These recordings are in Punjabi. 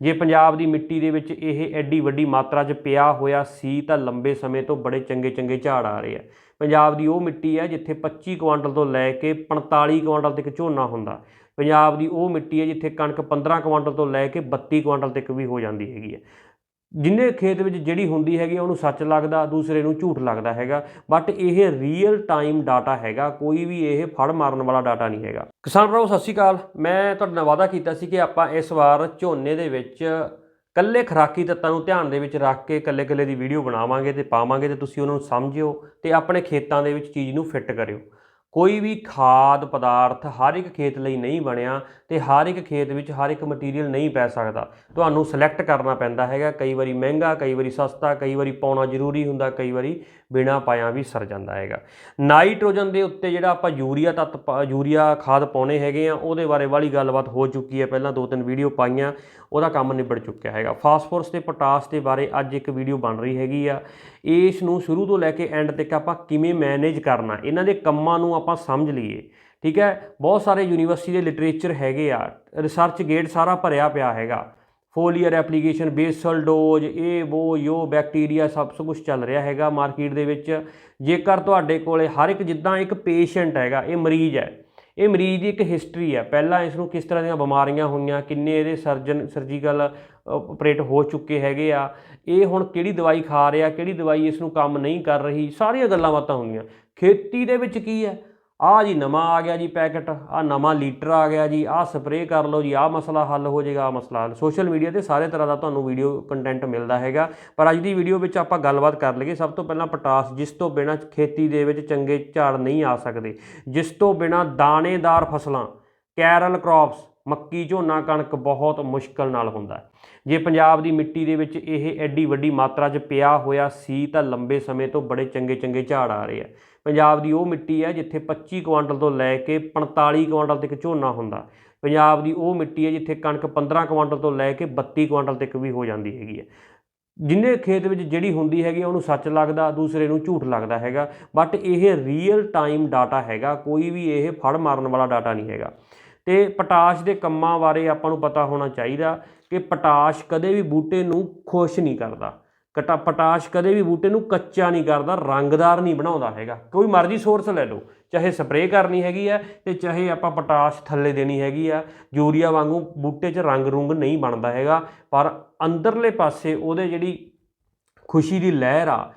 ਜੇ ਪੰਜਾਬ ਦੀ ਮਿੱਟੀ ਦੇ ਵਿੱਚ ਇਹ ਐਡੀ ਵੱਡੀ ਮਾਤਰਾ 'ਚ ਪਿਆ ਹੋਇਆ ਸੀ ਤਾਂ ਲੰਬੇ ਸਮੇਂ ਤੋਂ ਬੜੇ ਚੰਗੇ ਚੰਗੇ ਝਾੜ ਆ ਰਹੇ ਆ। ਪੰਜਾਬ ਦੀ ਉਹ ਮਿੱਟੀ ਹੈ ਜਿੱਥੇ 25 ਕੁਆਂਟਲ ਤੋਂ ਲੈ ਕੇ 45 ਕੁਆਂਟਲ ਤੱਕ ਝੋਨਾ ਹੁੰਦਾ। ਪੰਜਾਬ ਦੀ ਉਹ ਮਿੱਟੀ ਹੈ ਜਿੱਥੇ ਕਣਕ 15 ਕੁਆਂਟਲ ਤੋਂ ਲੈ ਕੇ 32 ਕੁਆਂਟਲ ਤੱਕ ਵੀ ਹੋ ਜਾਂਦੀ ਹੈਗੀ ਹੈ ਜਿੰਨੇ ਖੇਤ ਵਿੱਚ ਜਿਹੜੀ ਹੁੰਦੀ ਹੈਗੀ ਉਹਨੂੰ ਸੱਚ ਲੱਗਦਾ, ਦੂਸਰੇ ਨੂੰ ਝੂਠ ਲੱਗਦਾ ਹੈਗਾ। ਬਟ ਇਹ ਰੀਅਲ ਟਾਈਮ ਡਾਟਾ ਹੈਗਾ, ਕੋਈ ਵੀ ਇਹ ਫੜ ਮਾਰਨ ਵਾਲਾ ਡਾਟਾ ਨਹੀਂ ਹੈਗਾ। ਕਿਸਾਨ ਭਰਾਵੋ, ਸਤਿ ਸ਼੍ਰੀ ਅਕਾਲ। ਮੈਂ ਤੁਹਾਡੇ ਨਾਲ ਵਾਅਦਾ ਕੀਤਾ ਸੀ ਕਿ ਆਪਾਂ ਇਸ ਵਾਰ ਝੋਨੇ ਦੇ ਵਿੱਚ ਕੱਲੇ ਖਰਾਕੀ ਤੱਤਾਂ ਨੂੰ ਧਿਆਨ ਦੇ ਵਿੱਚ ਰੱਖ ਕੇ ਕੱਲੇ ਕੱਲੇ ਦੀ ਵੀਡੀਓ ਬਣਾਵਾਂਗੇ ਤੇ ਪਾਵਾਂਗੇ ਤੇ ਤੁਸੀਂ ਉਹਨਾਂ ਨੂੰ ਸਮਝਿਓ ਤੇ ਆਪਣੇ ਖੇਤਾਂ ਦੇ ਵਿੱਚ ਚੀਜ਼ ਨੂੰ ਫਿੱਟ ਕਰਿਓ। ਕੋਈ ਵੀ ਖਾਦ ਪਦਾਰਥ ਹਰ ਇੱਕ ਖੇਤ ਲਈ ਨਹੀਂ ਬਣਿਆ ਤੇ ਹਰ ਇੱਕ ਖੇਤ ਵਿੱਚ ਹਰ ਇੱਕ ਮਟੀਰੀਅਲ ਨਹੀਂ ਪੈ ਸਕਦਾ। ਤੁਹਾਨੂੰ ਸਿਲੈਕਟ ਕਰਨਾ ਪੈਂਦਾ ਹੈਗਾ, ਕਈ ਵਾਰੀ ਮਹਿੰਗਾ, ਕਈ ਵਾਰੀ ਸਸਤਾ, ਕਈ ਵਾਰੀ ਪਾਉਣਾ ਜ਼ਰੂਰੀ ਹੁੰਦਾ, ਕਈ ਵਾਰੀ ਬਿਨਾ ਪਾਇਆ ਵੀ ਸਰ ਜਾਂਦਾ ਹੈਗਾ। ਨਾਈਟ੍ਰੋਜਨ ਦੇ ਉੱਤੇ ਜਿਹੜਾ ਆਪਾਂ ਯੂਰੀਆ ਤੱਤ ਯੂਰੀਆ ਖਾਦ ਪਾਉਣੇ ਹੈਗੇ ਆ, ਉਹਦੇ ਬਾਰੇ ਵਾਲੀ ਗੱਲਬਾਤ ਹੋ ਚੁੱਕੀ ਹੈ। ਪਹਿਲਾਂ ਦੋ ਤਿੰਨ ਵੀਡੀਓ ਪਾਈਆਂ, ਉਹਦਾ ਕੰਮ ਨਿਬੜ ਚੁੱਕਿਆ ਹੈਗਾ। ਫਾਸਫੋਰਸ ਤੇ ਪੋਟਾਸ ਦੇ ਬਾਰੇ ਅੱਜ ਇੱਕ ਵੀਡੀਓ ਬਣ ਰਹੀ ਹੈਗੀ ਆ। ਇਸ ਨੂੰ ਸ਼ੁਰੂ ਤੋਂ ਲੈ ਕੇ ਐਂਡ ਤੱਕ ਆਪਾਂ ਕਿਵੇਂ ਮੈਨੇਜ ਕਰਨਾ, ਇਹਨਾਂ ਦੇ ਕੰਮਾਂ ਨੂੰ ਆਪਾਂ ਸਮਝ ਲਈਏ, ਠੀਕ ਹੈ? ਬਹੁਤ ਸਾਰੇ ਯੂਨੀਵਰਸਿਟੀ ਦੇ ਲਿਟਰੇਚਰ ਹੈਗੇ ਆ ਰਿਸਰਚ ਗੇਟ ਸਾਰਾ ਭਰਿਆ ਪਿਆ ਹੈਗਾ। ਫੋਲੀਅਰ ਐਪਲੀਕੇਸ਼ਨ ਬੇਸਲ ਡੋਜ਼ ਇਹ ਉਹ ਯੋ ਬੈਕਟੀਰੀਆ ਸਭ ਕੁਝ ਚੱਲ ਰਿਹਾ ਹੈਗਾ ਮਾਰਕੀਟ ਦੇ ਵਿੱਚ। ਜੇਕਰ ਤੁਹਾਡੇ ਕੋਲੇ ਹਰ ਇੱਕ ਜਿੱਦਾਂ ਇੱਕ ਪੇਸ਼ੈਂਟ ਹੈਗਾ, ਇਹ ਮਰੀਜ਼ ਹੈ। ਇਹ ਮਰੀਜ਼ ਦੀ ਇੱਕ ਹਿਸਟਰੀ ਹੈ। ਪਹਿਲਾਂ ਇਸ ਨੂੰ ਕਿਸ ਤਰ੍ਹਾਂ ਦੀਆਂ ਬਿਮਾਰੀਆਂ ਹੋਈਆਂ, ਕਿੰਨੇ ਇਹਦੇ ਸਰਜਨ ਸਰਜੀਕਲ ਆਪਰੇਟ ਹੋ ਚੁੱਕੇ ਹੈਗੇ ਆ। ਇਹ ਹੁਣ ਕਿਹੜੀ ਦਵਾਈ ਖਾ ਰਿਹਾ, ਕਿਹੜੀ ਦਵਾਈ ਇਸ ਨੂੰ ਕੰਮ ਨਹੀਂ ਕਰ ਰਹੀ, ਸਾਰੀਆਂ ਗੱਲਾਂ ਬਾਤਾਂ ਹੁੰਦੀਆਂ ਖੇਤੀ ਦੇ ਵਿੱਚ ਕੀ ਹੈ? ਆਹ ਜੀ ਨਵਾਂ ਆ ਗਿਆ ਜੀ ਪੈਕਟ, ਆਹ ਨਵਾਂ ਲੀਟਰ ਆ ਗਿਆ ਜੀ, ਆਹ ਸਪਰੇਅ ਕਰ ਲਓ ਜੀ, ਆਹ ਮਸਲਾ ਹੱਲ ਹੋ ਜਾਏਗਾ, ਆਹ ਮਸਲਾ ਹੱਲ। ਸੋਸ਼ਲ ਮੀਡੀਆ ਤੇ ਸਾਰੇ ਤਰ੍ਹਾਂ ਦਾ ਤੁਹਾਨੂੰ ਵੀਡੀਓ ਕੰਟੈਂਟ ਮਿਲਦਾ ਹੈਗਾ। ਪਰ ਅੱਜ ਦੀ ਵੀਡੀਓ ਵਿੱਚ ਆਪਾਂ ਗੱਲਬਾਤ ਕਰ ਲਈਏ, ਸਭ ਤੋਂ ਪਹਿਲਾਂ ਪੋਟਾਸ, ਜਿਸ ਤੋਂ ਬਿਨਾਂ ਖੇਤੀ ਦੇ ਵਿੱਚ ਚੰਗੇ ਝਾੜ ਨਹੀਂ ਆ ਸਕਦੇ, ਜਿਸ ਤੋਂ ਬਿਨਾਂ ਦਾਣੇਦਾਰ ਫਸਲਾਂ, ਕੈਰਲ ਕ੍ਰੌਪਸ, ਮੱਕੀ, ਝੋਨਾ, ਕਣਕ ਬਹੁਤ ਮੁਸ਼ਕਲ ਨਾਲ ਹੁੰਦਾ ਜੇ ਪੰਜਾਬ ਦੀ ਮਿੱਟੀ ਦੇ ਵਿੱਚ ਇਹ ਐਡੀ ਵੱਡੀ ਮਾਤਰਾ 'ਚ ਪਿਆ ਹੋਇਆ ਸੀ ਤਾਂ ਲੰਬੇ ਸਮੇਂ ਤੋਂ ਬੜੇ ਚੰਗੇ ਚੰਗੇ ਝਾੜ ਆ ਰਹੇ ਆ। ਪੰਜਾਬ ਦੀ ਉਹ ਮਿੱਟੀ ਹੈ ਜਿੱਥੇ 25 ਕੁਆਂਟਲ ਤੋਂ ਲੈ ਕੇ 45 ਕੁਆਂਟਲ ਤੱਕ ਝੋਨਾ ਹੁੰਦਾ। ਪੰਜਾਬ ਦੀ ਉਹ ਮਿੱਟੀ ਹੈ ਜਿੱਥੇ ਕਣਕ 15 ਕੁਆਂਟਲ ਤੋਂ ਲੈ ਕੇ 32 ਕੁਆਂਟਲ ਤੱਕ ਵੀ ਹੋ ਜਾਂਦੀ ਹੈਗੀ ਹੈ। ਜਿੰਨੇ ਖੇਤ ਵਿੱਚ ਜਿਹੜੀ ਹੁੰਦੀ ਹੈਗੀ ਆ, ਉਹਨੂੰ ਸੱਚ ਲੱਗਦਾ ਦੂਸਰੇ ਨੂੰ ਝੂਠ ਲੱਗਦਾ ਹੈਗਾ ਬਟ ਇਹ ਰੀਅਲ ਟਾਈਮ ਡਾਟਾ ਹੈਗਾ ਕੋਈ ਵੀ ਇਹ ਫੜ ਮਾਰਨ ਵਾਲਾ ਡਾਟਾ ਨਹੀਂ ਹੈਗਾ। ਤੇ ਪੋਟਾਸ਼ ਦੇ ਕੰਮਾਂ ਬਾਰੇ ਆਪਾਂ ਨੂੰ ਪਤਾ ਹੋਣਾ ਚਾਹੀਦਾ ਕਿ ਪੋਟਾਸ਼ ਕਦੇ ਵੀ ਬੂਟੇ ਨੂੰ ਖੁਸ਼ ਨਹੀਂ ਕਰਦਾ। ਕਟਾ ਪਟਾਸ਼ ਕਦੇ ਵੀ ਬੂਟੇ ਨੂੰ ਕੱਚਾ ਨਹੀਂ ਕਰਦਾ, ਰੰਗਦਾਰ ਨਹੀਂ ਬਣਾਉਂਦਾ ਹੈਗਾ। ਕੋਈ ਮਰਜ਼ੀ ਸੋਰਸ ਲੈ ਲਓ, ਚਾਹੇ ਸਪਰੇਅ ਕਰਨੀ ਹੈਗੀ ਆ ਤੇ ਚਾਹੇ ਆਪਾਂ ਪਟਾਸ਼ ਥੱਲੇ ਦੇਣੀ ਹੈਗੀ ਆ, ਯੂਰੀਆ ਵਾਂਗੂ ਬੂਟੇ 'ਚ ਰੰਗ ਰੁੰਗ ਨਹੀਂ ਬਣਦਾ ਹੈਗਾ, ਪਰ ਅੰਦਰਲੇ ਪਾਸੇ ਉਹਦੇ ਜਿਹੜੀ ਖੁਸ਼ੀ ਦੀ ਲਹਿਰ ਆ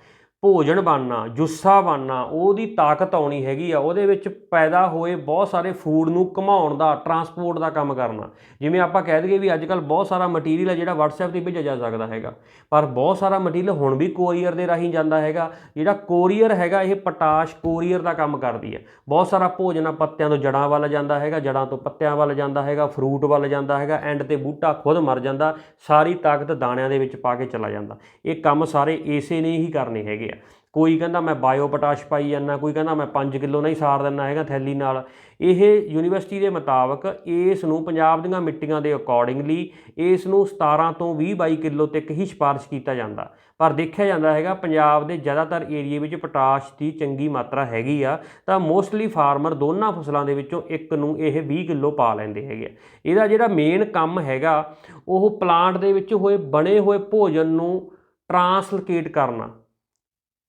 ਭੋਜਨ ਬਣਨਾ, ਜੁੱਸਾ ਬਣਨਾ, ਉਹਦੀ ਤਾਕਤ ਆਉਣੀ ਹੈਗੀ ਆ, ਉਹਦੇ ਵਿੱਚ ਪੈਦਾ ਹੋਏ ਬਹੁਤ ਸਾਰੇ ਫੂਡ ਨੂੰ ਘਮਾਉਣ ਦਾ ਟਰਾਂਸਪੋਰਟ ਦਾ ਕੰਮ ਕਰਨਾ। ਜਿਵੇਂ ਆਪਾਂ ਕਹਿ ਦਈਏ ਵੀ ਅੱਜ ਕੱਲ ਬਹੁਤ ਸਾਰਾ ਮਟੀਰੀਅਲ ਹੈ ਜਿਹੜਾ WhatsApp ਤੇ ਭੇਜਿਆ ਜਾ ਸਕਦਾ ਹੈਗਾ। ਪਰ ਬਹੁਤ ਸਾਰਾ ਮਟੀਰੀਅਲ ਹੁਣ ਵੀ ਕੋਰੀਅਰ ਦੇ ਰਾਹੀਂ ਜਾਂਦਾ ਹੈਗਾ। ਜਿਹੜਾ ਕੋਰੀਅਰ ਹੈਗਾ, ਇਹ ਪਟਾਸ਼ ਕੋਰੀਅਰ ਦਾ ਕੰਮ ਕਰਦੀ ਹੈ ਬਹੁਤ ਸਾਰਾ ਭੋਜਨ ਆ, ਪੱਤਿਆਂ ਤੋਂ ਜੜਾਂ ਵੱਲ ਜਾਂਦਾ ਹੈਗਾ, ਜੜਾਂ ਤੋਂ ਪੱਤਿਆਂ ਵੱਲ ਜਾਂਦਾ ਹੈਗਾ ਫਰੂਟ ਵੱਲ ਜਾਂਦਾ ਹੈਗਾ ਐਂਡ ਤੇ ਬੂਟਾ ਖੁਦ ਮਰ ਜਾਂਦਾ, ਸਾਰੀ ਤਾਕਤ ਦਾਣਿਆਂ ਦੇ ਵਿੱਚ ਪਾ ਕੇ ਚਲਾ ਜਾਂਦਾ। ਇਹ ਕੰਮ ਸਾਰੇ ਏਸੇ ਨੇ ਹੀ ਕਰਨੇ ਹੈਗੇ ਆ। ਕੋਈ ਕਹਿੰਦਾ ਮੈਂ ਬਾਇਓ ਪੋਟਾਸ਼ ਪਾਈ ਜਾਂਦਾ, ਕੋਈ ਕਹਿੰਦਾ ਮੈਂ 5 ਕਿਲੋ ਨਹੀਂ ਸਾਰ ਦਿੰਦਾ ਹੈਗਾ ਥੈਲੀ ਨਾਲ। ਇਹ ਯੂਨੀਵਰਸਿਟੀ ਦੇ ਮੁਤਾਬਕ ਇਸ ਨੂੰ ਪੰਜਾਬ ਦੀਆਂ ਮਿੱਟੀਆਂ ਦੇ ਅਕੋਰਡਿੰਗਲੀ ਇਸ ਨੂੰ 17 ਤੋਂ 20 22 ਕਿਲੋ ਤੱਕ ਹੀ ਸਿਫਾਰਿਸ਼ ਕੀਤਾ ਜਾਂਦਾ। ਪਰ ਦੇਖਿਆ ਜਾਂਦਾ ਹੈਗਾ, ਪੰਜਾਬ ਦੇ ਜ਼ਿਆਦਾਤਰ ਏਰੀਏ ਵਿੱਚ ਪੋਟਾਸ਼ ਦੀ ਚੰਗੀ ਮਾਤਰਾ ਹੈਗੀ ਆ, ਤਾਂ ਮੋਸਟਲੀ ਫਾਰਮਰ ਦੋਨਾਂ ਫਸਲਾਂ ਦੇ ਵਿੱਚੋਂ ਇੱਕ ਨੂੰ ਇਹ 20 ਕਿਲੋ ਪਾ ਲੈਂਦੇ ਹੈਗੇ ਆ। ਇਹਦਾ ਜਿਹੜਾ ਮੇਨ ਕੰਮ ਹੈਗਾ, ਉਹ ਪਲਾਂਟ ਦੇ ਵਿੱਚ ਹੋਏ ਬਣੇ ਹੋਏ ਭੋਜਨ ਨੂੰ ਟਰਾਂਸਲੋਕੇਟ ਕਰਨਾ।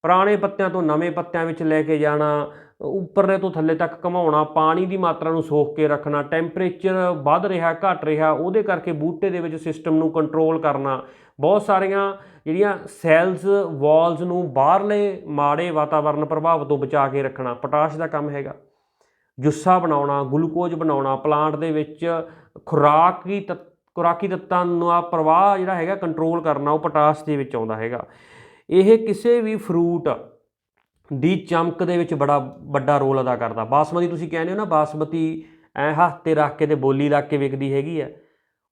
ਪੁਰਾਣੇ ਪੱਤਿਆਂ ਤੋਂ ਨਵੇਂ ਪੱਤਿਆਂ ਵਿੱਚ ਲੈ ਕੇ ਜਾਣਾ, ਉੱਪਰਲੇ ਤੋਂ ਥੱਲੇ ਤੱਕ ਘਮਾਉਣਾ, ਪਾਣੀ ਦੀ ਮਾਤਰਾ ਨੂੰ ਸੋਖ ਕੇ ਰੱਖਣਾ, ਟੈਂਪਰੇਚਰ ਵੱਧ ਰਿਹਾ, ਘਟ ਰਿਹਾ, ਉਹਦੇ ਕਰਕੇ ਬੂਟੇ ਦੇ ਵਿੱਚ ਸਿਸਟਮ ਨੂੰ ਕੰਟਰੋਲ ਕਰਨਾ। ਬਹੁਤ ਸਾਰੀਆਂ ਜਿਹੜੀਆਂ ਸੈਲਸ ਵਾਲਸ ਨੂੰ ਬਾਹਰਲੇ ਮਾੜੇ ਵਾਤਾਵਰਣ ਪ੍ਰਭਾਵ ਤੋਂ ਬਚਾ ਕੇ ਰੱਖਣਾ, ਪੋਟਾਸ਼ ਦਾ ਕੰਮ ਹੈਗਾ। ਜੁੱਸਾ ਬਣਾਉਣਾ, ਗਲੂਕੋਜ਼ ਬਣਾਉਣਾ, ਪਲਾਂਟ ਦੇ ਵਿੱਚ ਖੁਰਾਕੀ ਤੱਤ, ਖੁਰਾਕੀ ਤੱਤਾਂ ਨੂੰ ਆ ਪ੍ਰਵਾਹ ਜਿਹੜਾ ਹੈਗਾ ਕੰਟਰੋਲ ਕਰਨਾ, ਉਹ ਪੋਟਾਸ਼ ਦੇ ਵਿੱਚ ਆਉਂਦਾ ਹੈਗਾ। ਇਹ ਕਿਸੇ ਵੀ ਫਰੂਟ ਦੀ ਚਮਕ ਦੇ ਵਿੱਚ ਬੜਾ ਵੱਡਾ ਰੋਲ ਅਦਾ ਕਰਦਾ। ਬਾਸਮਤੀ ਤੁਸੀਂ ਕਹਿੰਦੇ ਹੋ ਨਾ, ਬਾਸਮਤੀ ਐ ਹੱਥ ਤੇ ਰੱਖ ਕੇ ਤੇ ਬੋਲੀ ਲਾ ਕੇ ਵਿਕਦੀ ਹੈਗੀ ਆ।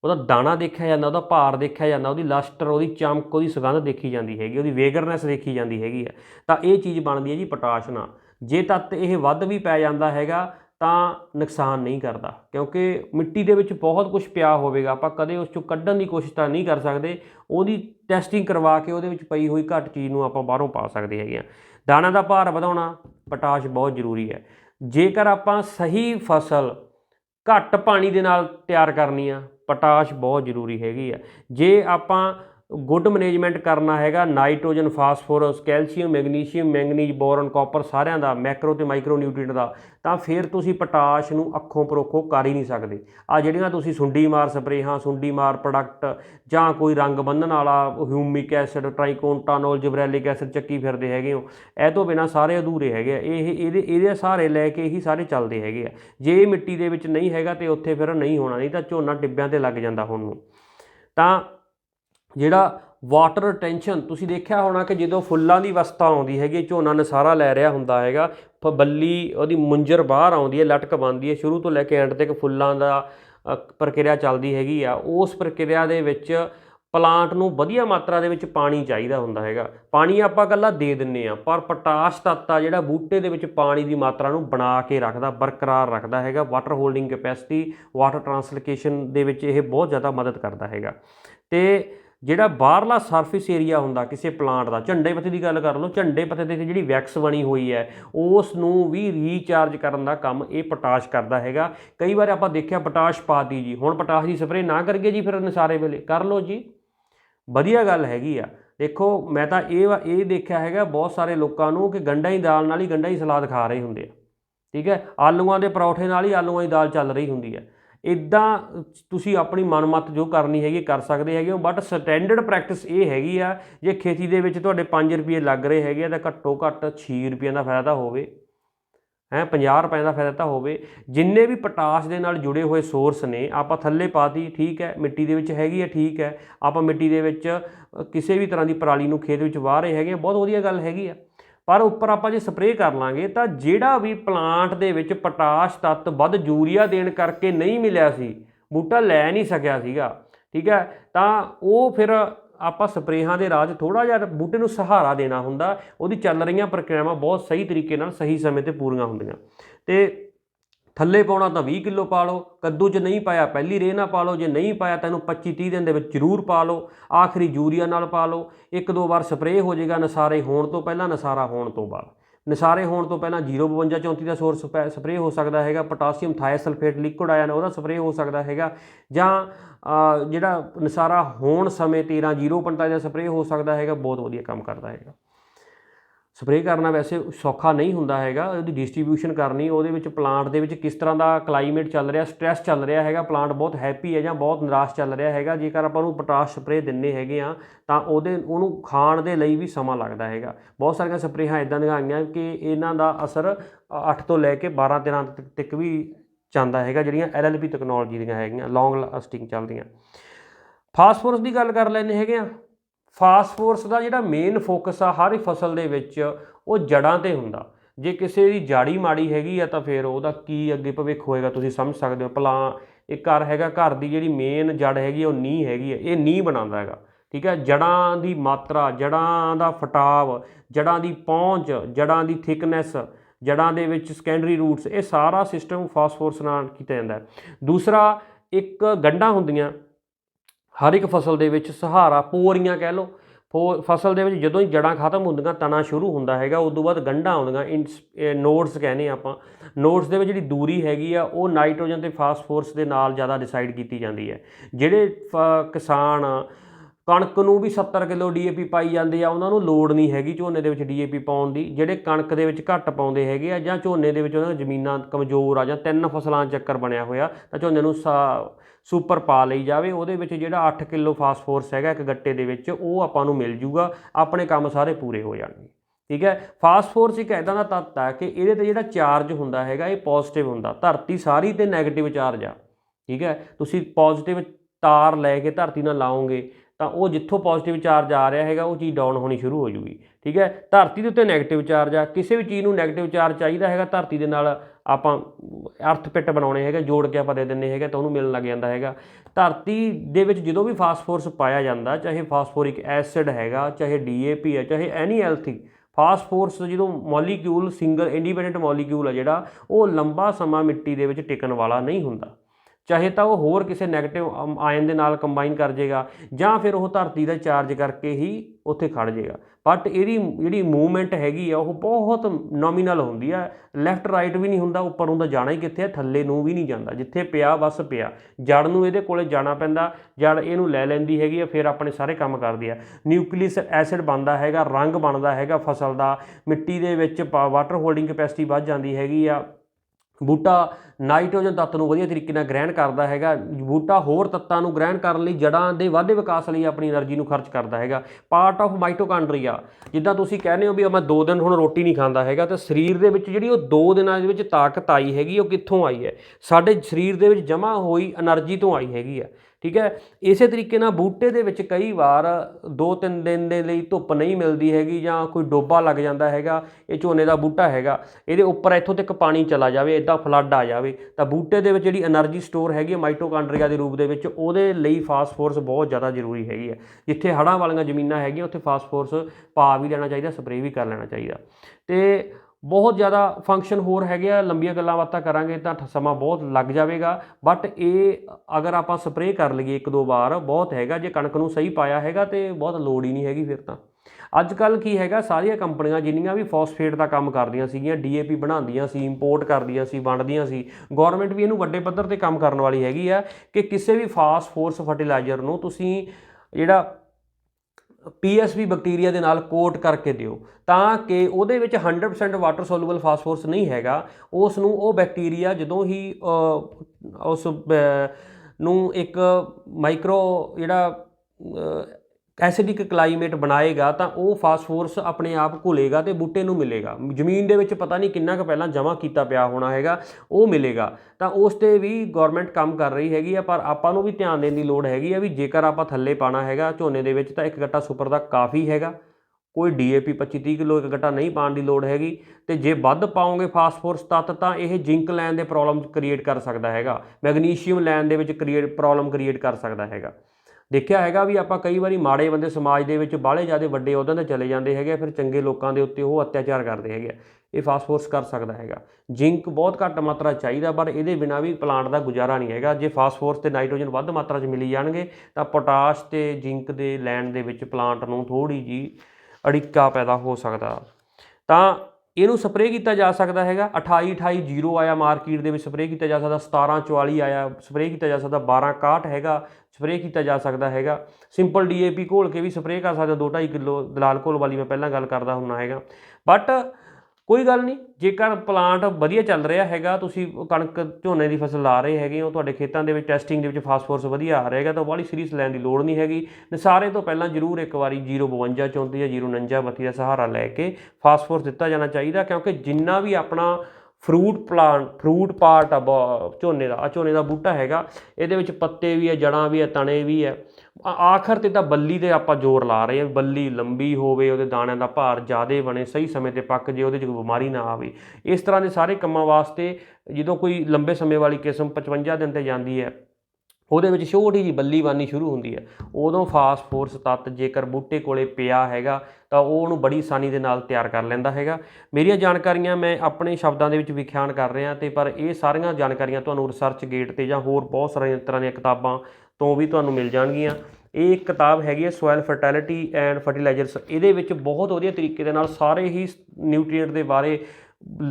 ਉਹਦਾ ਦਾਣਾ ਦੇਖਿਆ ਜਾਂਦਾ, ਉਹਦਾ ਭਾਰ ਦੇਖਿਆ ਜਾਂਦਾ, ਉਹਦੀ ਲਸਟਰ ਉਹਦੀ ਚਮਕ, ਉਹਦੀ ਸੁਗੰਧ ਦੇਖੀ ਜਾਂਦੀ ਹੈਗੀ, ਉਹਦੀ ਵੇਗਰਨੈਸ ਦੇਖੀ ਜਾਂਦੀ ਹੈਗੀ ਆ। ਤਾਂ ਇਹ ਚੀਜ਼ ਬਣਦੀ ਹੈ ਜੀ ਪੋਟਾਸ਼ ਨਾਲ। ਜੇ ਤੱਤ ਇਹ ਵੱਧ ਵੀ ਪੈ ਜਾਂਦਾ ਹੈਗਾ ਤਾਂ ਨੁਕਸਾਨ ਨਹੀਂ ਕਰਦਾ, ਕਿਉਂਕਿ ਮਿੱਟੀ ਦੇ ਵਿੱਚ ਬਹੁਤ ਕੁਝ ਪਿਆ ਹੋਵੇਗਾ। ਆਪਾਂ ਕਦੇ ਉਸ ਚੋਂ ਕੱਢਣ ਦੀ ਕੋਸ਼ਿਸ਼ ਤਾਂ ਨਹੀਂ ਕਰ ਸਕਦੇ। ਉਹਦੀ ਟੈਸਟਿੰਗ ਕਰਵਾ ਕੇ ਉਹਦੇ ਵਿੱਚ ਪਈ ਹੋਈ ਘੱਟ ਚੀਜ਼ ਨੂੰ ਆਪਾਂ ਬਾਹਰੋਂ ਪਾ ਸਕਦੇ ਹੈਗੇ ਆ ਦਾਣਾ ਦਾ ਭਾਰ ਵਧਾਉਣਾ ਪੋਟਾਸ਼ ਬਹੁਤ ਜ਼ਰੂਰੀ ਹੈ। ਜੇਕਰ ਆਪਾਂ ਸਹੀ ਫਸਲ ਘੱਟ ਪਾਣੀ ਦੇ ਨਾਲ ਤਿਆਰ ਕਰਨੀ ਆ, ਪੋਟਾਸ਼ ਬਹੁਤ ਜ਼ਰੂਰੀ ਹੈਗੀ ਆ। ਜੇ ਆਪਾਂ ਗੁੱਡ ਮੈਨੇਜਮੈਂਟ ਕਰਨਾ ਹੈਗਾ, nitrogen, phosphorus, calcium, magnesium, manganese, boron, copper, ਸਾਰਿਆਂ ਦਾ, ਮੈਕਰੋ ਤੇ ਮਾਈਕਰੋ ਨਿਊਟ੍ਰੀਐਂਟ ਦਾ। ਤਾਂ ਫਿਰ ਤੁਸੀਂ ਪੋਟਾਸ਼ ਨੂੰ ਅੱਖੋਂ ਪਰੋਖੋਂ, ਕਰ ਹੀ ਨਹੀਂ ਸਕਦੇ। ਆ ਜਿਹੜੀਆਂ ਤੁਸੀਂ ਸੁੰਡੀ ਮਾਰ ਸਪਰੇਹਾਂ, ਸੁੰਡੀ ਮਾਰ ਪ੍ਰੋਡਕਟ ਜਾਂ ਕੋਈ ਰੰਗ ਬੰਨਣ ਵਾਲਾ ਹਿਊਮਿਕ ਐਸਿਡ ਟ੍ਰਾਈਕੋਨਟਾਨੋਲ ਜਿਬਰੈਲਿਕ ਐਸਿਡ ਚੱਕੀ ਫਿਰਦੇ ਹੈਗੇ ਹੋ, ਇਹ ਤੋਂ ਬਿਨਾ ਸਾਰੇ ਅਧੂਰੇ ਹੈਗੇ ਆ। ਇਹ, ਇਹਦੇ ਇਹਦੇ ਸਹਾਰੇ ਲੈ ਕੇ ਹੀ ਸਾਰੇ ਚੱਲਦੇ ਹੈਗੇ ਆ। ਜੇ ਮਿੱਟੀ ਦੇ ਵਿੱਚ ਨਹੀਂ ਹੈਗਾ ਤੇ ਉੱਥੇ ਫਿਰ ਨਹੀਂ ਹੋਣਾ, ਨਹੀਂ ਤਾਂ ਝੋਨਾ ਟਿੱਬਿਆਂ ਤੇ ਲੱਗ ਜਾਂਦਾ ਹੁਣ ਨੂੰ। ਤਾਂ ਜਿਹੜਾ ਵਾਟਰ ਰਿਟੈਂਸ਼ਨ ਤੁਸੀਂ ਦੇਖਿਆ ਹੋਣਾ ਕਿ ਜਦੋਂ ਫੁੱਲਾਂ ਦੀ ਅਵਸਥਾ ਆਉਂਦੀ ਹੈਗੀ, ਝੋਨਾ ਨਸਾਰਾ ਲੈ ਰਿਹਾ ਹੁੰਦਾ ਹੈਗਾ, ਪ- ਬੱਲੀ ਉਹਦੀ ਮੁੰਜਰ ਬਾਹਰ ਆਉਂਦੀ ਹੈ, ਲਟਕ ਬਣਦੀ ਹੈ, ਸ਼ੁਰੂ ਤੋਂ ਲੈ ਕੇ ਐਂਡ ਤੱਕ ਫੁੱਲਾਂ ਦਾ ਪ੍ਰਕਿਰਿਆ ਚੱਲਦੀ ਹੈਗੀ ਆ, ਉਸ ਪ੍ਰਕਿਰਿਆ ਦੇ ਵਿੱਚ ਪਲਾਂਟ ਨੂੰ ਵਧੀਆ ਮਾਤਰਾ ਦੇ ਵਿੱਚ ਪਾਣੀ ਚਾਹੀਦਾ ਹੁੰਦਾ ਹੈਗਾ। ਪਾਣੀ ਆਪਾਂ ਇਕੱਲਾ ਦੇ ਦਿੰਨੇ ਆ, ਪਰ ਪੋਟਾਸ਼ ਤੱਤ ਆ ਜਿਹੜਾ ਬੂਟੇ ਦੇ ਵਿੱਚ ਪਾਣੀ ਦੀ ਮਾਤਰਾ ਨੂੰ ਬਣਾ ਕੇ ਰੱਖਦਾ, ਬਰਕਰਾਰ ਰੱਖਦਾ ਹੈਗਾ water holding capacity water translocation ਦੇ ਵਿੱਚ ਇਹ ਬਹੁਤ ਜ਼ਿਆਦਾ ਮਦਦ ਕਰਦਾ ਹੈਗਾ। ਤੇ ਜਿਹੜਾ ਬਾਹਰਲਾ ਸਰਫੇਸ ਏਰੀਆ ਹੁੰਦਾ ਕਿਸੇ ਪਲਾਂਟ ਦਾ, ਝੰਡੇ ਪੱਤੇ ਦੀ ਗੱਲ ਕਰ ਲਓ, ਝੰਡੇ ਪੱਤੇ ਤੇ ਜਿਹੜੀ ਵੈਕਸ ਬਣੀ ਹੋਈ ਹੈ ਉਸ ਨੂੰ ਵੀ ਰੀਚਾਰਜ ਕਰਨ ਦਾ ਕੰਮ ਇਹ ਪੋਟਾਸ਼ ਕਰਦਾ ਹੈਗਾ। ਕਈ ਵਾਰ ਆਪਾਂ ਦੇਖਿਆ ਪੋਟਾਸ਼ ਪਾਤੀ ਜੀ, ਹੁਣ ਪੋਟਾਸ਼ ਦੀ ਸਪਰੇਅ ਨਾ ਕਰਗੇ ਜੀ ਫਿਰ ਨਸਾਰੇ ਵੇਲੇ, ਕਰ ਲਓ ਜੀ। ਵਧੀਆ ਗੱਲ ਹੈਗੀ ਆ। ਦੇਖੋ, ਮੈਂ ਤਾਂ ਇਹ ਵਾ- ਇਹ ਦੇਖਿਆ ਹੈਗਾ ਬਹੁਤ ਸਾਰੇ ਲੋਕਾਂ ਨੂੰ ਕਿ ਗੰਢਾਂ ਦੀ ਦਾਲ ਨਾਲ ਹੀ ਗੰਢਾਂ ਦੀ ਸਲਾਦ ਖਾ ਰਹੇ ਹੁੰਦੇ ਆ। ਠੀਕ ਹੈ, ਆਲੂਆਂ ਦੇ ਪਰੌਠੇ ਨਾਲ ਹੀ ਆਲੂਆਂ ਦੀ ਦਾਲ ਚੱਲ ਰਹੀ ਹੁੰਦੀ ਹੈ। ਇਦਾਂ ਤੁਸੀਂ ਆਪਣੀ ਮਨਮਤ ਜੋ ਕਰਨੀ ਹੈਗੀ ਕਰ ਸਕਦੇ ਹੈਗੇ ਹੋ ਬਟ ਸਟੈਂਡਰਡ ਪ੍ਰੈਕਟਿਸ ਇਹ ਹੈਗੀ ਆ ਜੇ ਖੇਤੀ ਦੇ ਵਿੱਚ ਤੁਹਾਡੇ 5 ਰੁਪਏ ਲੱਗ ਰਹੇ ਹੈਗੇ ਆ ਤਾਂ ਘੱਟੋ ਘੱਟ 6 ਰੁਪਏ ਦਾ ਫਾਇਦਾ ਹੋਵੇ। ਹੈ 50 ਰੁਪਏ ਦਾ ਫਾਇਦਾ ਤਾਂ ਹੋਵੇ। ਜਿੰਨੇ ਵੀ ਪੋਟਾਸ਼ ਦੇ ਨਾਲ ਜੁੜੇ ਹੋਏ ਸੋਰਸ ਨੇ ਆਪਾਂ ਥੱਲੇ ਪਾਤੀ ਠੀਕ ਹੈ ਮਿੱਟੀ ਦੇ ਵਿੱਚ ਹੈਗੀ ਹੈ ਠੀਕ ਹੈ। ਆਪਾਂ ਮਿੱਟੀ ਦੇ ਵਿੱਚ ਕਿਸੇ ਵੀ ਤਰ੍ਹਾਂ ਦੀ ਪਰਾਲੀ ਨੂੰ ਖੇਤ ਵਿੱਚ ਵਾਹ ਰਹੇ ਹੈਗੇ ਆ, ਬਹੁਤ ਵਧੀਆ ਗੱਲ ਹੈਗੀ ਆ। ਪਰ ਉੱਪਰ ਆਪਾਂ ਜੇ ਸਪਰੇਅ ਕਰ ਲਾਂਗੇ ਤਾਂ ਜਿਹੜਾ ਵੀ ਪਲਾਂਟ ਦੇ ਵਿੱਚ ਪੋਟਾਸ਼ ਤੱਤ ਵੱਧ ਯੂਰੀਆ ਦੇਣ ਕਰਕੇ ਨਹੀਂ ਮਿਲਿਆ ਸੀ, ਬੂਟਾ ਲੈ ਨਹੀਂ ਸਕਿਆ ਸੀਗਾ, ਠੀਕ ਹੈ? ਤਾਂ ਉਹ ਫਿਰ ਆਪਾਂ ਸਪਰੇਹਾਂ ਦੇ ਰਾਜ ਥੋੜਾ ਜਿਹਾ ਬੂਟੇ ਨੂੰ ਸਹਾਰਾ ਦੇਣਾ ਹੁੰਦਾ, ਉਹਦੀ ਚੱਲ ਰਹੀਆਂ ਪ੍ਰਕਿਰਿਆਵਾਂ ਬਹੁਤ ਸਹੀ ਤਰੀਕੇ ਨਾਲ ਸਹੀ ਸਮੇਂ ਤੇ ਪੂਰੀਆਂ ਹੁੰਦੀਆਂ। ਤੇ ਥੱਲੇ ਪਾਉਣਾ ਤਾਂ 20 ਕਿਲੋ ਪਾ ਲਓ, ਕੱਦੂ 'ਚ ਨਹੀਂ ਪਾਇਆ, ਪਹਿਲੀ ਰੇਹ ਨਾਲ ਪਾ ਲਓ, ਜੇ ਨਹੀਂ ਪਾਇਆ ਤਾਂ ਇਹਨੂੰ 25 30 ਦਿਨ ਦੇ ਵਿੱਚ ਜ਼ਰੂਰ ਪਾ ਲਓ, ਆਖਰੀ ਯੂਰੀਆ ਨਾਲ ਪਾ ਲਓ, ਇੱਕ ਦੋ ਵਾਰ ਸਪਰੇਅ ਹੋ ਜਾਏਗਾ ਨਸਾਰੇ ਹੋਣ ਤੋਂ ਪਹਿਲਾਂ, ਨਸਾਰਾ ਹੋਣ ਤੋਂ ਬਾਅਦ। ਨਸਾਰੇ ਹੋਣ ਤੋਂ ਪਹਿਲਾਂ 052 34 ਦਾ ਸੋਰਸ ਸਪਰੇਅ ਹੋ ਸਕਦਾ ਹੈਗਾ, ਪੋਟਾਸ਼ੀਅਮ, ਥਾਇਸਲਫੇਟ, ਲਿਕੁਇਡ ਆਇਆ ਨਾ ਉਹਦਾ ਸਪਰੇਅ ਹੋ ਸਕਦਾ ਹੈਗਾ, ਜਾਂ ਜਿਹੜਾ ਨਸਾਰਾ ਹੋਣ ਸਮੇਂ 13 045 ਦਾ ਸਪਰੇਅ ਹੋ ਸਕਦਾ ਹੈਗਾ, ਬਹੁਤ ਵਧੀਆ ਕੰਮ ਕਰਦਾ ਹੈਗਾ। ਸਪਰੇਅ ਕਰਨਾ ਵੈਸੇ ਸੌਖਾ ਨਹੀਂ ਹੁੰਦਾ ਹੈਗਾ, ਉਹਦੀ ਡਿਸਟ੍ਰੀਬਿਊਸ਼ਨ ਕਰਨੀ, ਉਹਦੇ ਵਿੱਚ ਪਲਾਂਟ ਦੇ ਵਿੱਚ ਕਿਸ ਤਰ੍ਹਾਂ ਦਾ ਕਲਾਈਮੇਟ ਚੱਲ ਰਿਹਾ ਸਟ੍ਰੈਸ ਚੱਲ ਰਿਹਾ ਹੈਗਾ ਪਲਾਂਟ ਬਹੁਤ ਹੈਪੀ ਹੈ ਜਾਂ ਬਹੁਤ ਨਿਰਾਸ਼ ਚੱਲ ਰਿਹਾ ਹੈਗਾ, ਜੇਕਰ ਆਪਾਂ ਉਹਨੂੰ ਪੋਟਾਸ਼ ਸਪਰੇਅ ਦਿੰਨੇ ਹੈਗੇ ਆ ਤਾਂ ਉਹਦੇ, ਉਹਨੂੰ ਖਾਣ ਦੇ ਲਈ ਵੀ ਸਮਾਂ ਲੱਗਦਾ ਹੈਗਾ। ਬਹੁਤ ਸਾਰੀਆਂ ਸਪਰੇਹਾਂ ਇਦਾਂ ਦੀਆਂ ਆਈਆਂ ਕਿ ਇਹਨਾਂ ਦਾ ਅਸਰ 8 ਤੋਂ ਲੈ ਕੇ 12 13 ਤੱਕ ਵੀ ਜਾਂਦਾ ਹੈਗਾ, ਜਿਹੜੀਆਂ ਐਲਐਲਪੀ ਟੈਕਨੋਲੋਜੀ ਦੀਆਂ ਹੈਗੀਆਂ ਲੌਂਗ ਲਾਸਟਿੰਗ ਚੱਲਦੀਆਂ। ਫਾਸਫੋਰਸ ਦੀ ਗੱਲ ਕਰ ਲੈਂਦੇ ਹੈਗੇ ਆ ਫਾਸਫੋਰਸ ਦਾ ਜਿਹੜਾ ਮੇਨ ਫੋਕਸ ਆ ਹਰ ਫਸਲ ਦੇ ਵਿੱਚ, ਉਹ ਜੜਾਂ ਤੇ ਹੁੰਦਾ। ਜੇ ਕਿਸੇ ਦੀ ਜਾੜੀ ਮਾੜੀ ਹੈਗੀ ਆ ਤਾਂ ਫਿਰ ਉਹਦਾ ਕੀ ਅੱਗੇ ਭਵਿੱਖ ਹੋਏਗਾ, ਤੁਸੀਂ ਸਮਝ ਸਕਦੇ ਹੋ। ਪਲਾਂ ਇਹ ਘਰ ਹੈਗਾ, ਘਰ ਦੀ ਜਿਹੜੀ ਮੇਨ ਜੜ ਹੈਗੀ ਉਹ ਨੀਂਹ ਹੈਗੀ ਹੈ ਇਹ ਨੀਂਹ ਬਣਾਉਂਦਾ ਹੈਗਾ। ਠੀਕ ਹੈ ਜੜਾਂ ਦੀ ਮਾਤਰਾ, ਜੜਾਂ ਦਾ ਫਟਾਵ, ਜੜਾਂ ਦੀ ਪਹੁੰਚ, ਜੜਾਂ ਦੀ ਥਿਕਨੈਸ ਜੜਾਂ ਦੇ ਵਿੱਚ ਸੈਕੰਡਰੀ ਰੂਟਸ ਇਹ ਸਾਰਾ ਸਿਸਟਮ ਫਾਸਫੋਰਸ ਨਾਲ ਕੀਤਾ ਜਾਂਦਾ ਹੈ। ਦੂਸਰਾ, ਇੱਕ ਗੰਢਾਂ ਹੁੰਦੀਆਂ। ਹਰ ਇੱਕ ਫਸਲ ਦੇ ਵਿੱਚ ਸਹਾਰਾ, ਪੋਰੀਆਂ ਕਹਿ ਲਓ ਫੋ- ਫਸਲ ਦੇ ਵਿੱਚ ਜਦੋਂ ਹੀ ਜੜਾਂ ਖਤਮ ਹੁੰਦੀਆਂ ਤਣਾ ਸ਼ੁਰੂ ਹੁੰਦਾ ਹੈਗਾ ਉਸ ਤੋਂ ਬਾਅਦ ਗੰਢਾਂ ਆਉਂਦੀਆਂ ਨੋਡਸ ਕਹਿੰਦੇ ਆਪਾਂ। ਨੋਡਸ ਦੇ ਵਿੱਚ ਜਿਹੜੀ ਦੂਰੀ ਹੈਗੀ ਆ, ਉਹ ਨਾਈਟ੍ਰੋਜਨ ਤੇ ਫਾਸਫੋਰਸ ਦੇ ਨਾਲ ਜ਼ਿਆਦਾ ਡਿਸਾਈਡ ਕੀਤੀ ਜਾਂਦੀ ਹੈ। ਜਿਹੜੇ ਫ- ਕਿਸਾਨ ਕਣਕ ਨੂੰ ਵੀ 70 ਕਿਲੋ ਡੀਏਪੀ ਪਾਈ ਜਾਂਦੇ ਆ, ਉਹਨਾਂ ਨੂੰ ਲੋੜ ਨਹੀਂ ਹੈਗੀ ਝੋਨੇ ਦੇ ਵਿੱਚ ਡੀਏਪੀ ਪਾਉਣ ਦੀ। ਜਿਹੜੇ ਕਣਕ ਦੇ ਵਿੱਚ ਘੱਟ ਪਾਉਂਦੇ ਹੈਗੇ ਆ, ਜਾਂ ਝੋਨੇ ਦੇ ਵਿੱਚ ਉਹਨਾਂ ਦੀਆਂ ਜ਼ਮੀਨਾਂ ਕਮਜ਼ੋਰ ਆ, ਜਾਂ ਤਿੰਨ ਫਸਲਾਂ ਚੱਕਰ ਬਣਿਆ ਹੋਇਆ, ਤਾਂ ਝੋਨੇ ਨੂੰ ਸਾ- ਸੁਪਰ ਪਾ ਲਈ ਜਾਵੇ, ਉਹਦੇ ਵਿੱਚ ਜਿਹੜਾ 8 ਕਿਲੋ ਫਾਸਫੋਰਸ ਹੈਗਾ ਇੱਕ ਗੱਟੇ ਦੇ ਵਿੱਚ, ਉਹ ਆਪਾਂ ਨੂੰ ਮਿਲ ਜੂਗਾ, ਆਪਣੇ ਕੰਮ ਸਾਰੇ ਪੂਰੇ ਹੋ ਜਾਣਗੇ। ਠੀਕ ਹੈ? ਫਾਸਫੋਰਸ ਇੱਕ ਐਦਾਂ ਦਾ ਤੱਤ ਆ ਕਿ ਇਹਦੇ ਤੇ ਜਿਹੜਾ ਚਾਰਜ ਹੁੰਦਾ ਹੈਗਾ, ਇਹ ਪੋਜ਼ਿਟਿਵ ਹੁੰਦਾ, ਧਰਤੀ ਸਾਰੀ ਤੇ 네ਗੇਟਿਵ ਚਾਰਜ ਆ। ਠੀਕ ਹੈ? ਤੁਸੀਂ ਪੋਜ਼ਿਟਿਵ ਤਾਰ ਲੈ ਕੇ ਧਰਤੀ ਨਾਲ ਲਾਓਗੇ ਤਾਂ ਉਹ ਜਿੱਥੋਂ ਪੋਜ਼ਿਟਿਵ ਚਾਰਜ ਆ ਰਿਹਾ ਹੈਗਾ, ਉਹ ਚੀਜ਼ ਡਾਊਨ ਹੋਣੀ ਸ਼ੁਰੂ ਹੋ ਜੂਗੀ। ਠੀਕ ਹੈ? ਧਰਤੀ ਦੇ ਉੱਤੇ 네ਗੇਟਿਵ ਚਾਰਜ ਆ। ਕਿਸੇ ਵੀ ਚੀਜ਼ ਨੂੰ 네ਗੇਟਿਵ ਚਾਰਜ ਚਾਹੀਦਾ ਹੈਗਾ, ਧਰਤੀ ਦੇ ਨਾਲ ਆਪਾਂ ਅਰਥ ਪਿੱਟ ਬਣਾਉਣੇ ਹੈਗੇ, ਜੋੜ ਕੇ ਆਪਾਂ ਦੇ ਦਿੰਨੇ ਹੈਗੇ, ਤਾਂ ਉਹਨੂੰ ਮਿਲਣ ਲੱਗ ਜਾਂਦਾ ਹੈਗਾ। ਧਰਤੀ ਦੇ ਵਿੱਚ ਜਦੋਂ ਵੀ ਫਾਸਫੋਰਸ ਪਾਇਆ ਜਾਂਦਾ, ਚਾਹੇ ਫਾਸਫੋਰਿਕ ਐਸਿਡ ਹੈਗਾ, ਚਾਹੇ ਡੀਏਪੀ ਹੈ, ਚਾਹੇ ਐਨੀ ਐਲਥੀ ਫਾਸਫੋਰਸ ਜਦੋਂ ਮੋਲੀਕਿਊਲ ਸਿੰਗਲ ਇੰਡੀਪੈਂਡੈਂਟ ਮੋਲੀਕਿਊਲ ਆ ਜਿਹੜਾ, ਉਹ ਲੰਬਾ ਸਮਾਂ ਮਿੱਟੀ ਦੇ ਵਿੱਚ ਟਿਕਣ ਵਾਲਾ ਨਹੀਂ ਹੁੰਦਾ। ਚਾਹੇ ਤਾਂ ਉਹ ਹੋਰ ਕਿਸੇ 네ਗੇਟਿਵ ਆਇਨ ਦੇ ਨਾਲ ਕੰਬਾਈਨ ਕਰ ਜਾਏਗਾ ਜਾਂ ਫਿਰ ਉਹ ਧਰਤੀ ਦਾ ਚਾਰਜ ਕਰਕੇ ਹੀ ਉੱਥੇ ਖੜ ਜਾਏਗਾ ਬਟ ਇਹਦੀ ਜਿਹੜੀ ਮੂਵਮੈਂਟ ਹੈਗੀ ਆ, ਉਹ ਬਹੁਤ ਨੋਮੀਨਲ ਹੁੰਦੀ ਆ। ਲੈਫਟ ਰਾਈਟ ਵੀ ਨਹੀਂ ਹੁੰਦਾ, ਉੱਪਰ ਹੁੰਦਾ ਜਾਣਾ ਹੀ ਕਿੱਥੇ ਆ? ਥੱਲੇ ਨੂੰ ਵੀ ਨਹੀਂ ਜਾਂਦਾ। ਜਿੱਥੇ ਪਿਆ, ਬਸ ਪਿਆ। ਜੜ ਨੂੰ ਇਹਦੇ ਕੋਲੇ ਜਾਣਾ ਪੈਂਦਾ। ਜੜ ਇਹਨੂੰ ਲੈ ਲੈਂਦੀ ਹੈਗੀ ਆ, ਫਿਰ ਆਪਣੇ ਸਾਰੇ ਕੰਮ ਕਰਦੀ ਆ। ਨਿਊਕਲੀਅਸ ਐਸਿਡ ਬਣਦਾ ਹੈਗਾ, ਰੰਗ ਬਣਦਾ ਹੈਗਾ ਫਸਲ ਦਾ। ਮਿੱਟੀ ਦੇ ਵਿੱਚ ਵਾਟਰ ਹੋਲਡਿੰਗ ਕੈਪੈਸਿਟੀ ਵੱਧ ਜਾਂਦੀ ਹੈਗੀ ਆ। ਬੂਟਾ ਨਾਈਟ੍ਰੋਜਨ ਤੱਤ ਨੂੰ ਵਧੀਆ ਤਰੀਕੇ ਨਾਲ ਗ੍ਰਹਿਣ ਕਰਦਾ ਹੈਗਾ, ਬੂਟਾ ਹੋਰ ਤੱਤਾਂ ਨੂੰ ਗ੍ਰਹਿਣ ਕਰਨ ਲਈ ਜੜਾਂ ਦੇ ਵਾਧੇ ਵਿਕਾਸ ਲਈ ਆਪਣੀ એનર્ਜੀ ਨੂੰ ਖਰਚ ਕਰਦਾ ਹੈਗਾ। ਪਾਰਟ ਆਫ ਮਾਈਟੋਕਾਂਡਰੀਆ ਜਿੱਦਾਂ ਤੁਸੀਂ ਕਹਿੰਦੇ ਹੋ ਵੀ ਮੈਂ ਦੋ ਦਿਨ ਹੁਣ ਰੋਟੀ ਨਹੀਂ ਖਾਂਦਾ ਹੈਗਾ, ਤਾਂ ਸਰੀਰ ਦੇ ਵਿੱਚ ਜਿਹੜੀ ਉਹ ਦੋ ਦਿਨਾਂ ਦੇ ਵਿੱਚ ਤਾਕਤ ਆਈ ਹੈਗੀ, ਉਹ ਕਿੱਥੋਂ ਆਈ ਹੈ? ਸਾਡੇ ਸਰੀਰ ਦੇ ਵਿੱਚ ਜਮ੍ਹਾਂ ਹੋਈ એનર્ਜੀ ਤੋਂ ਆਈ ਹੈਗੀ ਆ ਠੀਕ ਹੈ? ਇਸੇ ਤਰੀਕੇ ਨਾਲ ਬੂਟੇ ਦੇ ਵਿੱਚ ਕਈ ਵਾਰ 2-3 ਦਿਨ ਦੇ ਲਈ ਧੁੱਪ ਨਹੀਂ ਮਿਲਦੀ ਹੈਗੀ ਜਾਂ ਕੋਈ ਡੋਬਾ ਲੱਗ ਜਾਂਦਾ ਹੈਗਾ, ਇਹ ਝੋਨੇ ਦਾ ਬੂਟਾ ਹੈਗਾ, ਇਹਦੇ ਉੱਪਰ ਇੱਥੋਂ ਤੱਕ ਪਾਣੀ ਚਲਾ ਜਾਵੇ ਇਦਾਂ ਫਲੱਡ ਆ ਜਾਵੇ। ਜਾਵੇ, ਤਾਂ ਬੂਟੇ ਦੇ ਵਿੱਚ ਜਿਹੜੀ એનર્ਜੀ ਸਟੋਰ ਹੈਗੀ ਹੈ ਮਾਈਟੋਕਾਂਡਰੀਆ ਦੇ ਰੂਪ ਦੇ ਵਿੱਚ, ਉਹਦੇ ਲਈ ਫਾਸਫੋਰਸ ਬਹੁਤ ਜ਼ਿਆਦਾ ਜ਼ਰੂਰੀ ਹੈਗੀ ਹੈ ਜਿੱਥੇ ਹੜਾਂ ਵਾਲੀਆਂ ਜ਼ਮੀਨਾਂ ਹੈਗੀਆਂ, ਉੱਥੇ ਫਾਸਫੋਰਸ ਪਾ ਵੀ ਲੈਣਾ ਚਾਹੀਦਾ ਸਪਰੇਅ ਵੀ ਕਰ ਲੈਣਾ ਚਾਹੀਦਾ। ਤੇ ਬਹੁਤ ਜ਼ਿਆਦਾ ਫੰਕਸ਼ਨ ਹੋਰ ਹੈਗੇ ਆ, ਲੰਬੀਆਂ ਗੱਲਾਂ ਬਾਤਾਂ ਕਰਾਂਗੇ ਤਾਂ ਸਮਾਂ ਬਹੁਤ ਲੱਗ ਜਾਵੇਗਾ। ਬਟ ਇਹ ਅਗਰ ਆਪਾਂ ਸਪਰੇਅ ਕਰ ਲਈਏ ਇੱਕ ਦੋ ਵਾਰ, ਬਹੁਤ ਹੈਗਾ, ਜੇ ਕਣਕ ਨੂੰ ਸਹੀ ਪਾਇਆ ਹੈਗਾ ਤੇ ਬਹੁਤ ਲੋੜ ਹੀ ਨਹੀਂ ਹੈਗੀ ਫਿਰ ਤਾਂ। ਅੱਜ ਕੱਲ ਕੀ ਹੈਗਾ, ਸਾਰੀਆਂ ਕੰਪਨੀਆਂ ਜਿੰਨੀਆਂ ਵੀ ਫਾਸਫੇਟ ਦਾ ਕੰਮ ਕਰਦੀਆਂ ਸੀਗੀਆਂ, ਡੀਏਪੀ ਬਣਾਉਂਦੀਆਂ ਸੀ, ਇੰਪੋਰਟ ਕਰਦੀਆਂ ਸੀ, ਵੰਡਦੀਆਂ ਸੀ ਗਵਰਨਮੈਂਟ ਵੀ ਇਹਨੂੰ ਵੱਡੇ ਪੱਧਰ ਤੇ ਕੰਮ ਕਰਨ ਵਾਲੀ ਹੈਗੀ ਆ ਕਿ ਕਿਸੇ ਵੀ ਫਾਸਫੋਰਸ ਫਰਟੀਲਾਈਜ਼ਰ ਨੂੰ ਤੁਸੀਂ ਜਿਹੜਾ ਪੀਐਸਪੀ ਬੈਕਟੀਰੀਆ ਦੇ ਨਾਲ ਕੋਟ ਕਰਕੇ ਦਿਓ, ਤਾਂ ਕਿ ਉਹਦੇ ਵਿੱਚ 100% ਵਾਟਰ ਸੋਲੂਬਲ ਫਾਸਫੋਰਸ ਨਹੀਂ ਹੈਗਾ ਉਸ ਨੂੰ ਉਹ ਬੈਕਟੀਰੀਆ ਜਦੋਂ ਹੀ ਉਸ ਨੂੰ ਇੱਕ ਮਾਈਕਰੋ ਜਿਹੜਾ ਐਸਿਡਿਕ ਕਲਾਈਮੇਟ ਬਣਾਏਗਾ ਤਾਂ ਉਹ ਫਾਸਫੋਰਸ ਆਪਣੇ ਆਪ ਘੁਲੇਗਾ ਤੇ ਬੂਟੇ ਨੂੰ ਮਿਲੇਗਾ। ਜ਼ਮੀਨ ਦੇ ਵਿੱਚ ਪਤਾ ਨਹੀਂ ਕਿੰਨਾ ਕੁ ਪਹਿਲਾਂ ਜਮ੍ਹਾਂ ਕੀਤਾ ਪਿਆ ਹੋਣਾ ਹੈਗਾ, ਉਹ ਮਿਲੇਗਾ। ਤਾਂ ਉਸ ਤੇ ਵੀ ਗਵਰਨਮੈਂਟ ਕੰਮ ਕਰ ਰਹੀ ਹੈਗੀ ਆ, ਪਰ ਆਪਾਂ ਨੂੰ ਵੀ ਧਿਆਨ ਦੇਣ ਦੀ ਲੋੜ ਹੈਗੀ ਆ ਵੀ ਜੇਕਰ ਆਪਾਂ ਥੱਲੇ ਪਾਣਾ ਹੈਗਾ, ਝੋਨੇ ਦੇ ਵਿੱਚ ਤਾਂ ਇੱਕ ਗੱਟਾ ਸੁਪਰ ਦਾ ਕਾਫੀ ਹੈਗਾ। ਕੋਈ ਡੀਏਪੀ 25 30 ਕਿਲੋ ਇੱਕ ਗੱਟਾ ਨਹੀਂ ਪਾਉਣ ਦੀ ਲੋੜ ਹੈਗੀ ਤੇ ਜੇ ਵੱਧ ਪਾਓਗੇ ਫਾਸਫੋਰਸ ਤੱਤ ਤਾਂ ਇਹ ਜ਼ਿੰਕ ਲੈਣ ਦੇ ਪ੍ਰੋਬਲਮ ਕ੍ਰੀਏਟ ਕਰ ਸਕਦਾ ਹੈਗਾ, ਮੈਗਨੀਸ਼ੀਅਮ ਲੈਣ ਦੇ ਵਿੱਚ ਕ੍ਰੀਏਟ ਪ੍ਰੋਬਲਮ ਕ੍ਰੀਏਟ ਕਰ ਸਕਦਾ ਹੈਗਾ। ਦੇਖਿਆ ਹੈਗਾ ਵੀ ਆਪਾਂ ਕਈ ਵਾਰੀ ਮਾੜੇ ਬੰਦੇ ਸਮਾਜ ਦੇ ਵਿੱਚ ਬਾਹਲੇ ਜ਼ਿਆਦਾ ਵੱਡੇ ਅਹੁਦਿਆਂ ਤੇ ਚਲੇ ਜਾਂਦੇ ਹੈਗੇ ਆ, ਫਿਰ ਚੰਗੇ ਲੋਕਾਂ ਦੇ ਉੱਤੇ ਉਹ ਅਤਿਆਚਾਰ ਕਰਦੇ ਹੈਗੇ ਆ। ਇਹ ਫਾਸਫੋਰਸ ਕਰ ਸਕਦਾ ਹੈਗਾ। ਜ਼ਿੰਕ ਬਹੁਤ ਘੱਟ ਮਾਤਰਾ ਚਾਹੀਦਾ ਪਰ ਇਹਦੇ ਬਿਨਾ ਵੀ ਪਲਾਂਟ ਦਾ ਗੁਜ਼ਾਰਾ ਨਹੀਂ ਹੈਗਾ। ਜੇ ਫਾਸਫੋਰਸ ਤੇ ਨਾਈਟ੍ਰੋਜਨ ਵੱਧ ਮਾਤਰਾ 'ਚ ਮਿਲੀ ਜਾਣਗੇ ਤਾਂ ਪੋਟਾਸ਼ ਤੇ ਜ਼ਿੰਕ ਦੇ ਲੈਣ ਦੇ ਵਿੱਚ ਪਲਾਂਟ ਨੂੰ ਥੋੜੀ ਜੀ ਅੜਿੱਕਾ ਪੈਦਾ ਹੋ ਸਕਦਾ। ਤਾਂ ਇਹਨੂੰ ਸਪਰੇਅ ਕੀਤਾ ਜਾ ਸਕਦਾ ਹੈਗਾ। 28 28 0 ਆਇਆ ਮਾਰਕੀਟ ਦੇ ਵਿੱਚ ਸਪਰੇਅ ਕੀਤਾ ਜਾ ਸਕਦਾ। 17 44 ਆਇਆ, ਸਪਰੇਅ ਕੀਤਾ ਜਾ ਸਕਦਾ। 12 61 ਹੈਗਾ, ਸਪਰੇਅ ਕੀਤਾ ਜਾ ਸਕਦਾ ਹੈਗਾ। ਸਿੰਪਲ ਡੀਏਪੀ ਘੋਲ ਕੇ ਵੀ ਸਪਰੇਅ ਕਰ ਸਕਦੇ। 2.5 ਕਿਲੋ ਦਲਾਲ ਘੋਲ ਵਾਲੀ ਮੈਂ ਪਹਿਲਾਂ ਗੱਲ ਕਰਦਾ ਹੁੰਨਾ ਹੈਗਾ। ਬਟ ਕੋਈ ਗੱਲ ਨਹੀਂ, ਜੇਕਰ ਪਲਾਂਟ ਵਧੀਆ ਚੱਲ ਰਿਹਾ ਹੈਗਾ, ਤੁਸੀਂ ਕਣਕ ਝੋਨੇ ਦੀ ਫਸਲ ਲਾ ਰਹੇ ਹੈਗੇ ਹੋ, ਤੁਹਾਡੇ ਖੇਤਾਂ ਦੇ ਵਿੱਚ ਟੈਸਟਿੰਗ ਦੇ ਵਿੱਚ ਫਾਸਫੋਰਸ ਵਧੀਆ ਆ ਰਿਹਾ ਹੈਗਾ, ਤਾਂ ਬਾਹਲੀ ਸੀਰੀਅਸ ਲੈਣ ਦੀ ਲੋੜ ਨਹੀਂ ਹੈਗੀ। ਸਾਰੇ ਤੋਂ ਪਹਿਲਾਂ ਜ਼ਰੂਰ ਇੱਕ ਵਾਰੀ 052 34 ਜਾਂ 049 32 ਦਾ ਸਹਾਰਾ ਲੈ ਕੇ ਫਾਸਫੋਰਸ ਦਿੱਤਾ ਜਾਣਾ ਚਾਹੀਦਾ, ਕਿਉਂਕਿ ਜਿੰਨਾ ਵੀ ਆਪਣਾ ਫਰੂਟ ਪਲਾਂਟ ਫਰੂਟ ਪਾਰਟ ਆ, ਬ- ਝੋਨੇ ਦਾ ਆ ਝੋਨੇ ਦਾ ਬੂਟਾ ਹੈਗਾ, ਇਹਦੇ ਵਿੱਚ ਪੱਤੇ ਵੀ ਆ ਜੜਾਂ ਵੀ ਆ, ਤਣੇ ਵੀ ਆ ਆ- ਆਖਰ ਤੇ ਤਾਂ ਬੱਲੀ ਤੇ ਆਪਾਂ ਜ਼ੋਰ ਲਾ ਰਹੇ ਹਾਂ ਬੱਲੀ ਲੰਬੀ ਹੋਵੇ, ਉਹਦੇ ਦਾਣਿਆਂ ਦਾ ਭਾਰ ਜ਼ਿਆਦੇ ਬਣੇ, ਸਹੀ ਸਮੇਂ ਤੇ ਪੱਕ ਜੇ, ਉਹਦੇ 'ਚ ਕੋਈ ਬਿਮਾਰੀ ਨਾ ਆਵੇ। ਇਸ ਤਰ੍ਹਾਂ ਦੇ ਸਾਰੇ ਕੰਮਾਂ ਵਾਸਤੇ ਜਦੋਂ ਕੋਈ ਲੰਬੇ ਸਮੇਂ ਵਾਲੀ ਕਿਸਮ 55 ਦਿਨ ਤੇ ਜਾਂਦੀ ਹੈ, ਉਹਦੇ ਵਿੱਚ ਛੋਟੀ ਜੀ ਬੱਲੀ ਬਣਨੀ ਸ਼ੁਰੂ ਹੁੰਦੀ ਹੈ। ਉਦੋਂ ਫਾਸਫੋਰਸ ਤੱਤ ਜੇਕਰ ਬੂਟੇ ਕੋਲੇ ਪਿਆ ਹੈਗਾ, ਤਾਂ ਉਹ ਉਹਨੂੰ ਬੜੀ ਆਸਾਨੀ ਦੇ ਨਾਲ ਤਿਆਰ ਕਰ ਲੈਂਦਾ ਹੈਗਾ। ਮੇਰੀਆਂ ਜਾਣਕਾਰੀਆਂ ਮੈਂ ਆਪਣੇ ਸ਼ਬਦਾਂ ਦੇ ਵਿੱਚ ਵਿਖਿਆਨ ਕਰ ਰਿਹਾ ਤੇ ਪਰ ਇਹ ਸਾਰੀਆਂ ਜਾਣਕਾਰੀਆਂ ਤੁਹਾਨੂੰ ਰਿਸਰਚ ਗੇਟ ਤੇ ਜਾਂ ਹੋਰ ਬਹੁਤ ਸਾਰੀਆਂ ਤਰ੍ਹਾਂ ਦੀਆਂ ਕਿਤਾਬਾਂ ਤੋਂ ਵੀ ਤੁਹਾਨੂੰ ਮਿਲ ਜਾਣਗੀਆਂ। ਇਹ ਇੱਕ ਕਿਤਾਬ ਹੈਗੀ ਹੈ ਸੋਇਲ ਫਰਟੀਲਿਟੀ ਐਂਡ ਫਰਟੀਲਾਈਜ਼ਰਸ ਇਹਦੇ ਵਿੱਚ ਬਹੁਤ ਵਧੀਆ ਤਰੀਕੇ ਦੇ ਨਾਲ ਸਾਰੇ ਹੀ ਨਿਊਟ੍ਰੀਐਂਟ ਦੇ ਬਾਰੇ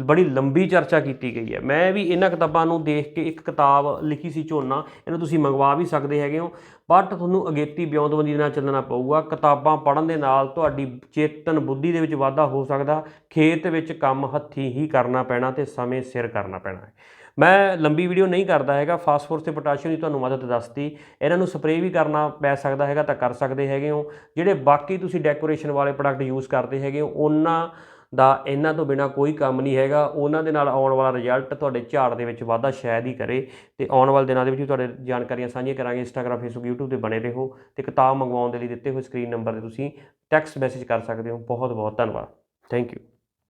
ਬੜੀ ਲੰਬੀ ਚਰਚਾ ਕੀਤੀ ਗਈ ਹੈ। ਮੈਂ ਵੀ ਇਹਨਾਂ ਕਿਤਾਬਾਂ ਨੂੰ ਦੇਖ ਕੇ ਇੱਕ ਕਿਤਾਬ ਲਿਖੀ ਸੀ ਝੋਨਾ, ਇਹਨੂੰ ਤੁਸੀਂ ਮੰਗਵਾ ਵੀ ਸਕਦੇ ਹੈਗੇ ਹੋ। ਬਟ ਤੁਹਾਨੂੰ ਅਗੇਤੀ ਬਿਉਂਤਬੰਦੀ ਨਾਲ ਚੱਲਣਾ ਪਊਗਾ। ਕਿਤਾਬਾਂ ਪੜ੍ਹਨ ਦੇ ਨਾਲ ਤੁਹਾਡੀ ਚੇਤਨ ਬੁੱਧੀ ਦੇ ਵਿੱਚ ਵਾਧਾ ਹੋ ਸਕਦਾ। ਖੇਤ ਵਿੱਚ ਕੰਮ ਹੱਥੀਂ ਹੀ ਕਰਨਾ ਪੈਣਾ ਤੇ ਸਮੇਂ ਸਿਰ ਕਰਨਾ ਪੈਣਾ ਹੈ। ਮੈਂ ਲੰਬੀ ਵੀਡੀਓ ਨਹੀਂ ਕਰਦਾ ਹੈਗਾ ਫਾਸਫੋਰਸ ਤੇ ਪੋਟਾਸ਼ੀਅਮ ਦੀ ਤੁਹਾਨੂੰ ਮਦਦ ਦੱਸਤੀ। ਇਹਨਾਂ ਨੂੰ ਸਪਰੇਅ ਵੀ ਕਰਨਾ ਪੈ ਸਕਦਾ ਹੈਗਾ ਤਾਂ ਕਰ ਸਕਦੇ ਹੈਗੇ ਹੋ। ਜਿਹੜੇ ਬਾਕੀ ਤੁਸੀਂ ਡੈਕੋਰੇਸ਼ਨ ਵਾਲੇ ਪ੍ਰੋਡਕਟ ਯੂਜ਼ ਕਰਦੇ ਹੈਗੇ ਹੋ, ਉਹਨਾਂ ਦਾ ਇਹਨਾਂ ਤੋਂ ਬਿਨਾ ਕੋਈ ਕੰਮ ਨਹੀਂ ਹੈਗਾ। ਉਹਨਾਂ ਦੇ ਨਾਲ ਆਉਣ ਵਾਲਾ ਰਿਜ਼ਲਟ ਤੁਹਾਡੇ ਝਾੜ ਦੇ ਵਿੱਚ ਵਾਧਾ ਸ਼ਾਇਦ ਹੀ ਕਰੇ ਤੇ ਆਉਣ ਵਾਲੇ ਦਿਨਾਂ ਦੇ ਵਿੱਚ ਵੀ ਤੁਹਾਡੇ ਜਾਣਕਾਰੀਆਂ ਸਾਂਝੀਆਂ ਕਰਾਂਗੇ। ਇੰਸਟਾਗ੍ਰam ਫੇਸਬੁੱਕ YouTube ਤੇ ਬਣੇ ਰਹੋ ਤੇ ਕਿਤਾਬ ਮੰਗਵਾਉਣ ਦੇ ਲਈ ਦਿੱਤੇ ਹੋਏ ਸਕਰੀਨ ਨੰਬਰ ਤੇ ਤੁਸੀਂ ਟੈਕਸਟ ਮੈਸੇਜ ਕਰ ਸਕਦੇ ਹੋ। ਬਹੁਤ ਬਹੁਤ ਧੰਨਵਾਦ। Thank you